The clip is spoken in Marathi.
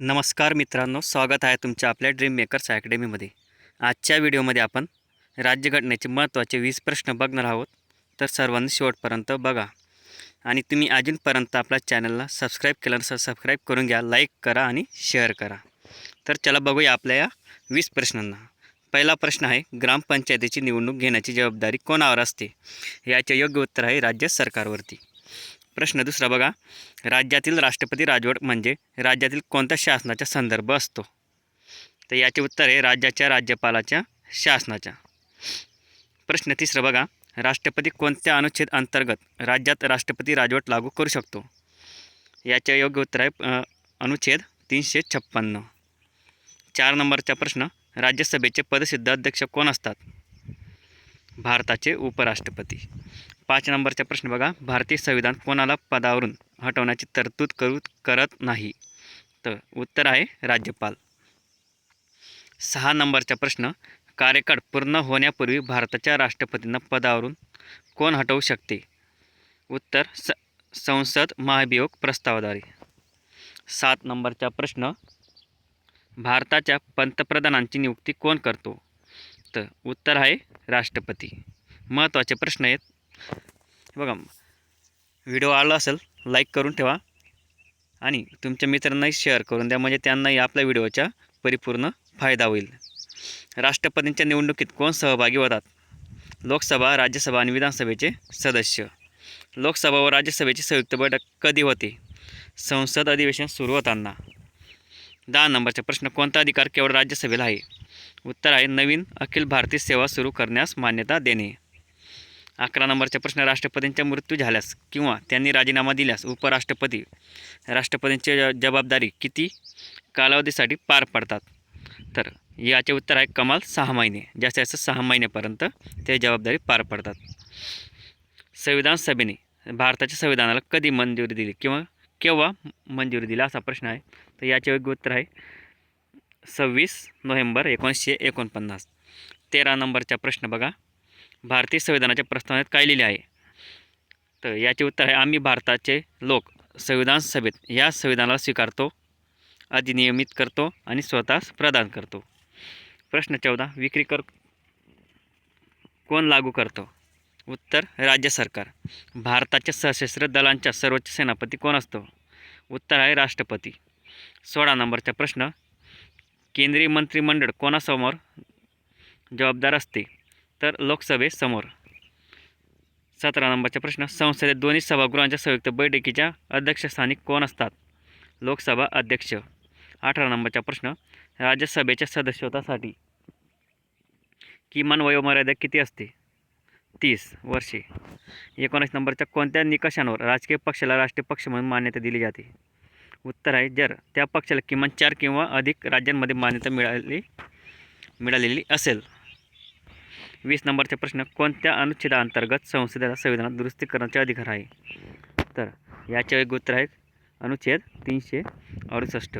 नमस्कार मित्रांनो स्वागत आहे तुमच्या आपल्या ड्रीम मेकर्स अकॅडमीमध्ये आजच्या व्हिडिओमध्ये आपण राज्यघटनेचे महत्त्वाचे वीस प्रश्न बघणार आहोत. तर सर्वांनी शेवटपर्यंत बघा. आणि तुम्ही अजूनपर्यंत आपल्या चॅनलला सबस्क्राईब केलं नसेल सबस्क्राईब करून घ्या लाईक करा आणि शेअर करा. तर चला बघूया आपल्या या वीस प्रश्नांना. पहिला प्रश्न आहे ग्रामपंचायतीची निवडणूक घेण्याची जबाबदारी कोणावर असते? याचे योग्य उत्तर आहे राज्य सरकारवरती. प्रश्न दुसरा बघा. राज्यातील राष्ट्रपती राजवट म्हणजे राज्यातील कोणत्या शासनाचा संदर्भ असतो? तर याचे उत्तर आहे राज्याच्या राज्यपालाच्या शासनाच्या. प्रश्न तिसरा बघा. राष्ट्रपती कोणत्या अनुच्छेद अंतर्गत राज्यात राष्ट्रपती राजवट लागू करू शकतो? याचे योग्य उत्तर आहे अनुच्छेद तीनशे छप्पन्न. चार नंबरचा प्रश्न. राज्यसभेचे पदसिद्ध अध्यक्ष कोण असतात? भारताचे उपराष्ट्रपती. पाच नंबरचा प्रश्न बघा. भारतीय संविधान कोणाला पदावरून हटवण्याची तरतूद करू करत नाही? तर उत्तर आहे राज्यपाल. सहा नंबरचा प्रश्न कार्यकाळ पूर्ण होण्यापूर्वी भारताच्या राष्ट्रपतींना पदावरून कोण हटवू शकते? उत्तर स संसद महाभियोग प्रस्तावाद्वारे सात नंबरचा प्रश्न भारताच्या पंतप्रधानांची नियुक्ती कोण करतो? तर उत्तर आहे राष्ट्रपती. महत्त्वाचे प्रश्न आहेत. बघा व्हिडिओ आवडला असेल लाईक करून ठेवा. आणि तुमच्या मित्रांनाही शेअर करून द्या म्हणजे त्यांनाही आपल्या व्हिडिओचा परिपूर्ण फायदा होईल. राष्ट्रपतींच्या निवडणुकीत कोण सहभागी होतात? लोकसभा राज्यसभा आणि विधानसभेचे सदस्य. लोकसभा व राज्यसभेची संयुक्त बैठक कधी होते? संसद अधिवेशन सुरू होताना. दहा नंबरचा प्रश्न कोणता अधिकार केवळ राज्यसभेला आहे? उत्तर आहे नवीन अखिल भारतीय सेवा सुरू करण्यास मान्यता देणे. अकरा नंबरचा प्रश्न राष्ट्रपतींचा मृत्यू झाल्यास किंवा त्यांनी राजीनामा दिल्यास उपराष्ट्रपती राष्ट्रपतींची ज- जबाबदारी किती कालावधीसाठी पार पडतात? तर याचे उत्तर आहे कमाल सहा महिने जास्तीत जास्त सहा महिन्यापर्यंत ते जबाबदारी पार पडतात. संविधान सभेने भारताच्या संविधानाला कधी मंजुरी दिली किंवा केव्हा मंजुरी दिली असा प्रश्न आहे. तर याचे योग्य उत्तर आहे सव्वीस नोव्हेंबर एकोणीसशे एकोणपन्नास. तेरा नंबरचा प्रश्न बघा. भारतीय संविधानाच्या प्रस्तावनेत काय लिहिले आहे? तर याचे उत्तर आहे आम्ही भारताचे लोक संविधान सभेत या संविधानाला स्वीकारतो अधिनियमित करतो आणि स्वतःच प्रदान करतो. प्रश्न चौदा विक्री कर कोण लागू करतो? उत्तर राज्य सरकार. भारताच्या सशस्त्र दलांच्या सर्वोच्च सेनापती कोण असतो? उत्तर आहे राष्ट्रपती. सोळा नंबरचा प्रश्न केंद्रीय मंत्रिमंडळ कोणासमोर जबाबदार असते? तर लोकसभेसमोर. सतरा नंबरचा प्रश्न संसदेत दोन्ही सभागृहांच्या संयुक्त बैठकीच्या अध्यक्षस्थानी कोण असतात? लोकसभा अध्यक्ष. अठरा नंबरचा प्रश्न राज्यसभेच्या सदस्यत्वासाठी किमान वयोमर्यादा किती असते? तीस वर्षे. एकोणीस नंबरच्या कोणत्या निकषांवर राजकीय पक्षाला राष्ट्रीय पक्ष म्हणून मान्यता दिली जाते? उत्तर आहे जर त्या पक्षाला किमान चार किंवा अधिक राज्यांमध्ये मान्यता मिळाली मिळालेली असेल. वीस नंबरचा प्रश्न कोणत्या अनुच्छेदाअंतर्गत संसदेला संविधानात दुरुस्ती करण्याचे अधिकार आहे? तर याचे एक उत्तर आहे अनुच्छेद तीनशे अडुसष्ट.